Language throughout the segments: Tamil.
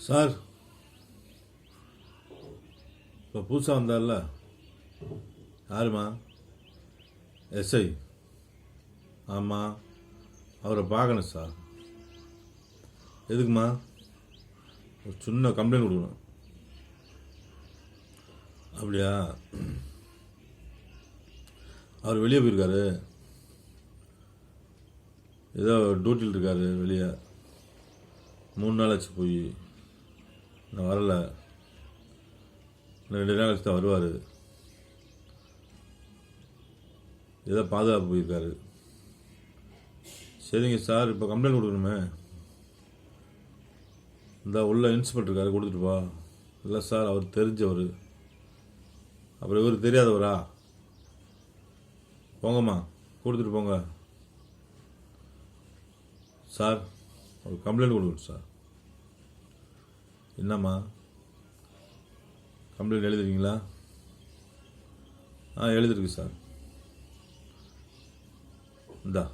சார். இப்போ புதுசாக வந்தார்ல. யாருமா எஸ்ஐ. ஆமாம் அவரை பார்க்கணும் சார். எதுக்குமா ஒரு சின்ன கம்ப்ளைண்ட் கொடுக்கணும். அப்படியா? அவர் வெளியே போயிருக்காரு. ஏதோ டியூட்டியில் இருக்காரு வெளியே. மூணு நாள் ஆச்சு போய். நான் வரல. ரெண்டு நாள் கழிச்சு தான் வருவார். ஏதோ பாதுகாப்பு போயிருக்காரு. சரிங்க சார் இப்போ கம்ப்ளைண்ட் கொடுக்கணுமே. இந்த உள்ள இன்ஸ்பெக்டர் இருக்காரு கொடுத்துட்டு போ இல்லை சார் அவர் தெரிஞ்சவர். அப்புறம் இவர் தெரியாதவரா? போங்கம்மா கொடுத்துட்டு போங்க. சார் ஒரு கம்ப்ளைண்ட் கொடுக்கணும் சார். என்னம்மா? கம்ப்ளைண்ட் எழுதுறீங்களா ஆ எழுதிருக்கு சார். இந்தா.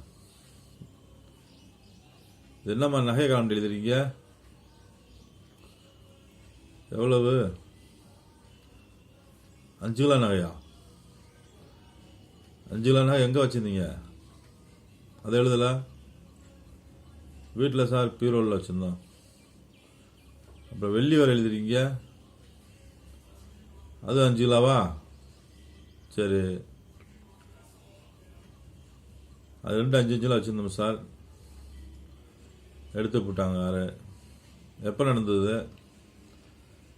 இது என்னம்மா நகை காலம் எழுதுறீங்க? எவ்வளவு? அஞ்சு கிலோ நகையா? அஞ்சு கிலோ நகை எங்கே வச்சுருந்தீங்க? அதை எழுதலை? வீட்டில் சார் பீரோலில் வச்சுருந்தோம். அப்புறம் வெள்ளி வரை எழுதுறீங்க? அது அஞ்சு கிலோவா சரி. அது ரெண்டு அஞ்சு அஞ்சு கிலோ வச்சுருந்தோம் சார். எடுத்து போட்டாங்க வேறு எப்போ நடந்தது?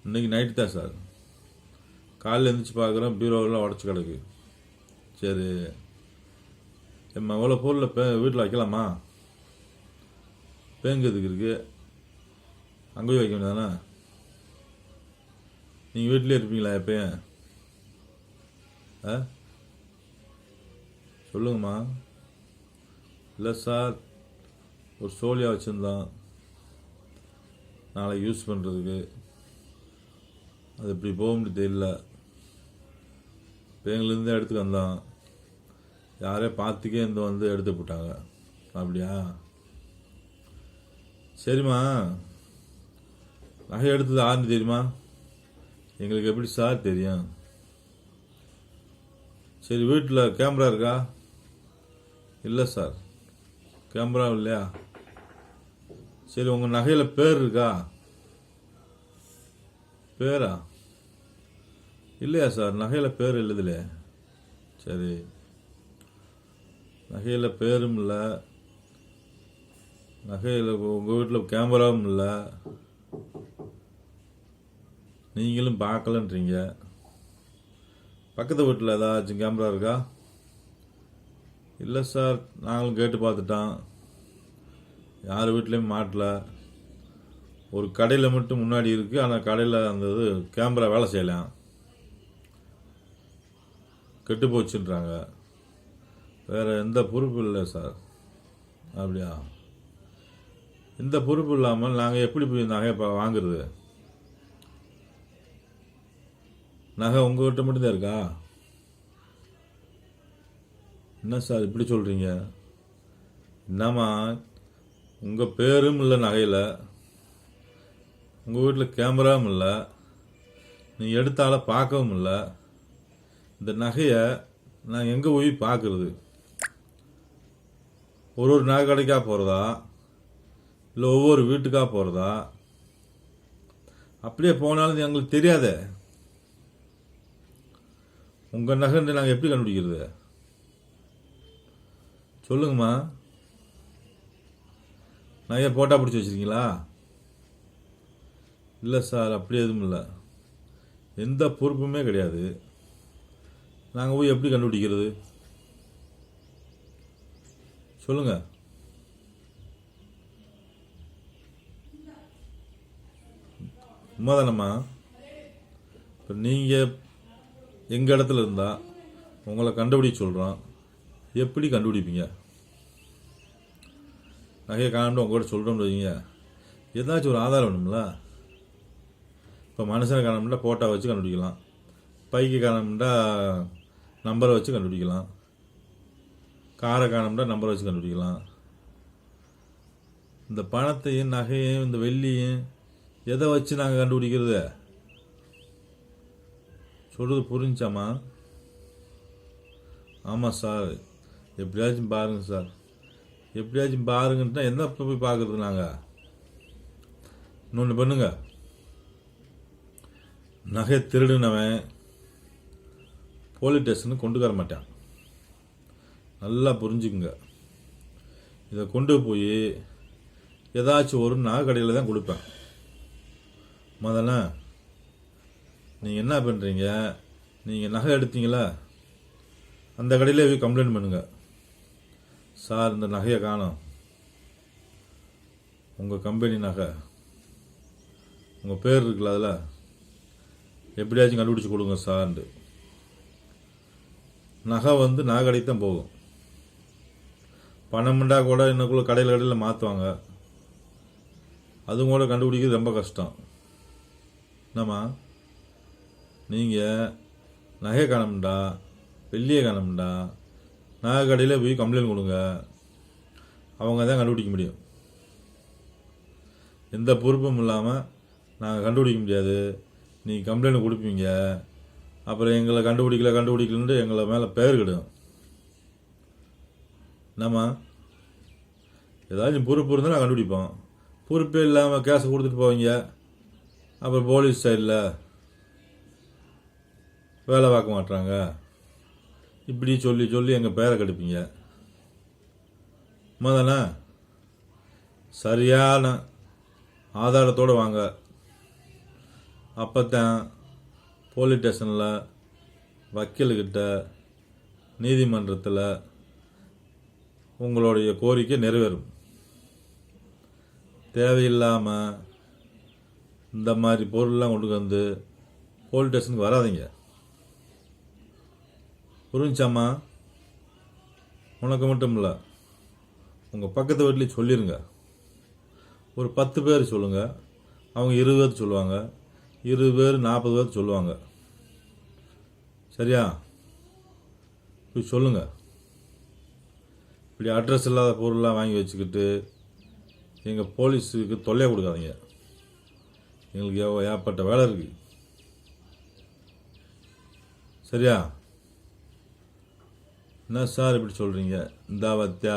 இன்னைக்கு நைட்டு தான் சார். காலையில் எழுந்திரிச்சு பார்க்குறோம் பீரோவெல்லாம் உடச்சி கிடக்கு. சரி. எம்மா அவ்வளோ பொருள் பே வீட்டில் வைக்கலாமா? பேங்கிறதுக்கு இருக்குது அங்கே போய் வைக்க வேண்டியதானே நீங்கள் வீட்டிலே இருப்பீங்களா எப்பயும்? ஆ? சொல்லுங்கம்மா. இல்லை சார் ஒரு சோழியாக வச்சுருந்தோம் நாளை யூஸ் பண்ணுறதுக்கு அது இப்படி போக முடியும் தெரியல பேங்கிலேருந்து எடுத்துக்கு வந்தோம் யாரே பார்த்துக்கே இந்த வந்து எடுத்து போட்டாங்க. அப்படியா? சரிம்மா. நகை எடுத்தது யாருன்னு தெரியுமா? எங்களுக்கு எப்படி சார் தெரியும்? சரி வீட்டில் கேமரா இருக்கா? இல்லை சார். கேமரா இல்லையா? சரி உங்கள் நகையில் பேர் இருக்கா? பேரா? இல்லையா சார் நகையில் பேர் எழுதலையே சரி. நகையில் பேரும் இல்லை. நகையில் உங்கள் வீட்டில் கேமராவும் இல்லை. நீங்களும் பார்க்கலன்றீங்க. பக்கத்து வீட்டில் ஏதாச்சும் கேமரா இருக்கா? இல்லை சார் நாங்களும் கேட்டு பார்த்துட்டோம். யார் வீட்லேயும் மாட்டல. ஒரு கடையில் மட்டும் முன்னாடி இருக்குது ஆனால் கடையில் அந்த இது கேமரா வேலை செய்யலாம் கெட்டு போச்சுன்றாங்க. வேறு எந்த பொறுப்பு இல்லை சார் அப்படியா? இந்த பொறுப்பு இல்லாமல் நாங்கள் எப்படி போய் நகையை பா- வாங்குறது? நகை உங்ககிட்ட மட்டும்தான் இருக்கா? என்ன சார் இப்படி சொல்கிறீங்க என்னம்மா உங்கள் பேரும் இல்லை நகையில். உங்கள் வீட்டில் கேமராவும் இல்லை. நீ எடுத்தால பார்க்கவும் இல்லை. இந்த நகையை நான் எங்கே போய் பார்க்குறது? ஒரு ஒரு நகை கடைக்காக போகிறதா இல்லை ஒவ்வொரு வீட்டுக்காக போகிறதா அப்படியே போனாலும் எங்களுக்கு தெரியாதே. உங்கள் நகைன்னு நாங்கள் எப்படி கண்டுபிடிக்கிறது? சொல்லுங்கம்மா. நகையை போட்டா பிடிச்சி வச்சிருக்கீங்களா? இல்லை சார் அப்படி எதுவும் இல்லை. எந்த பொறுப்புமே கிடையாது. நாங்கள் போய் எப்படி கண்டுபிடிக்கிறது? சொல்லுங்க. உண்மைதானம்மா? இப்போ நீங்கள் எங்கள் இடத்துல இருந்தால் உங்களை கண்டுபிடிக்க சொல்கிறோம் எப்படி கண்டுபிடிப்பீங்க? நகையை காணணும் உங்கள்கிட்ட சொல்கிறோம்னு வைங்க. ஏதாச்சும் ஒரு ஆதாரம் வேணும்ல? இப்போ மனுஷனை காணோம்னா ஃபோட்டோ வச்சு கண்டுபிடிக்கலாம். பைக்கு காணோம்னா நம்பரை வச்சு கண்டுபிடிக்கலாம். காரை காணமுண்டா நம்பரை வச்சு கண்டுபிடிக்கலாம். இந்த பணத்தையும் நகையும் இந்த வெள்ளியும் எதை வச்சு நாங்கள் கண்டுபிடிக்கிறது? சொல்கிறது புரிஞ்சாமா ஆமாம் சார். எப்படியாச்சும் பாருங்கள் சார். எப்படியாச்சும் பாருங்கன்ட்டா எந்த போய் பார்க்குறது நாங்கள் இன்னொன்று பண்ணுங்க. நகை திருடுனவன் போலீஸ் ஸ்டேஷனுக்கு கொண்டு வர மாட்டான். நல்லா புரிஞ்சுக்குங்க. இதை கொண்டு போய் ஏதாச்சும் ஒரு நகை கடையில் தான் கொடுப்பேன். முதல்ல நீங்கள் என்ன பண்ணுறீங்க நீங்கள் நகை எடுத்தீங்களா? அந்த கடையிலே போய் கம்ப்ளைண்ட் பண்ணுங்கள் சார் இந்த நகையை காணும். உங்கள் கம்பெனி நகை. உங்கள் பேர் இருக்குல்ல அதில்? எப்படியாச்சும் கண்டுபிடிச்சி கொடுங்க சார்ன்ட்டு. நகை வந்து நகை கடைக்கு தான் போகும். பணம்ண்டா கூட இன்னக்குள்ள கடையில் கடையில் மாற்றுவாங்க அதுவும் கூட கண்டுபிடிக்கிறது ரொம்ப கஷ்டம். என்னம்மா? நீங்கள் நகை காணமுண்டா வெள்ளியை காணமுண்டா நகை கடையில் போய் கம்ப்ளைண்ட் கொடுங்க. அவங்க தான் கண்டுபிடிக்க முடியும். எந்த பொறுப்பும் இல்லாமல் நாங்கள் கண்டுபிடிக்க முடியாது. நீங்கள் கம்ப்ளைண்ட் கொடுப்பீங்க. அப்புறம் எங்களை கண்டுபிடிக்கல கண்டுபிடிக்கலன்ட்டு எங்களை மேலே பெயர் கிடும். என்னம்மா? ஏதாச்சும் பொறுப்பு இருந்தால் நான் கண்டுபிடிப்போம். பொறுப்பே இல்லாமல் கேஸை கொடுத்துட்டு போவீங்க. அப்புறம் போலீஸ் சைடில் வேலை பார்க்க மாட்றாங்க. இப்படி சொல்லி சொல்லி எங்கள் பேரை கெடுப்பீங்க? மதனா சரியான ஆதாரத்தோடு வாங்க. அப்போத்தான் போலீஸ் ஸ்டேஷனில் வக்கீல்கிட்ட நீதிமன்றத்தில் உங்களுடைய கோரிக்கை நிறைவேறும். தேவையில்லாமல் இந்த மாதிரி பொருள்லாம் கொண்டு வந்து போலீஸ் ஸ்டேஷனுக்கு வராதீங்க. புரிஞ்சாம்மா உனக்கு மட்டும் இல்லை உங்கள் பக்கத்து வீட்லேயும் சொல்லிடுங்க ஒரு பத்து பேர் சொல்லுங்கள் அவங்க இருபது பேர் சொல்லுவாங்க இருபது பேர் நாற்பது பேர் சொல்லுவாங்க. சரியா? இப்படி சொல்லுங்கள் இப்படி அட்ரஸ் இல்லாத பொருள்லாம் வாங்கி வச்சுக்கிட்டு எங்கள் போலீஸுக்கு தொல்லையை கொடுக்காதீங்க. எங்களுக்கு ஏ- ஏகப்பட்ட வேலை இருக்குது சரியா? என்ன சார் இப்படி சொல்கிறீங்க இந்த வத்தியா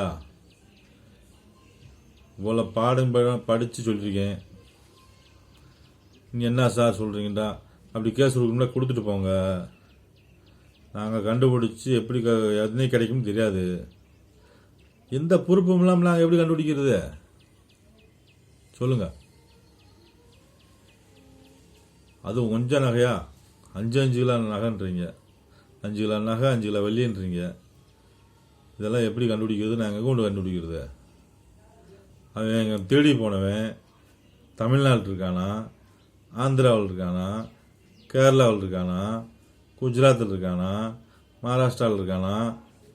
இவ்வளோ பாடம் படித்து சொல்லியிருக்கேன். நீங்கள் என்ன சார் சொல்கிறீங்கடா அப்படி கேஸ் கொடுக்கணும்னா கொடுத்துட்டு போங்க. நாங்கள் கண்டுபிடிச்சி எப்படி க எதுனே கிடைக்கும்னு தெரியாது. எந்த பொறுப்பும் இல்லாமல் நாங்கள் எப்படி கண்டுபிடிக்கிறது? சொல்லுங்கள் அதுவும் கொஞ்சம் நகையா? அஞ்சு அஞ்சு கிலோ நகைன்றீங்க. அஞ்சு கிலோ நகை அஞ்சு கிலோ வெள்ளின்றீங்க. இதெல்லாம் எப்படி கண்டுபிடிக்கிறது? நாங்கள் கொண்டு கண்டுபிடிக்கிறது? அவன் எங்கள் தேடி போனவன் தமிழ்நாட்டில் இருக்கானா? ஆந்திராவில் இருக்கானா? கேரளாவில் இருக்கானா? குஜராத்தில் இருக்கானா? மகாராஷ்டிராவில் இருக்கானா?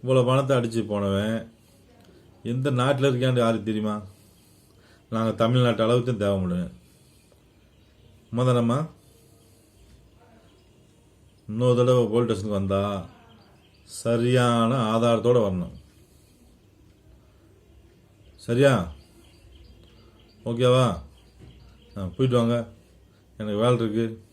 இவ்வளோ பணத்தை அடித்து போனவன் எந்த நாட்டில் இருக்கான்னு யாருக்கு தெரியுமா? நாங்கள் தமிழ்நாட்டு அளவுக்கு தான் தேவை முடியும். இன்னொரு தடவை போலீஸ் ஸ்டேஷனுக்கு வந்தால் சரியான ஆதாரத்தோடு வரணும். சரியா? ஓகேவா? ஆ போயிட்டு வாங்க. எனக்கு வேலை இருக்குது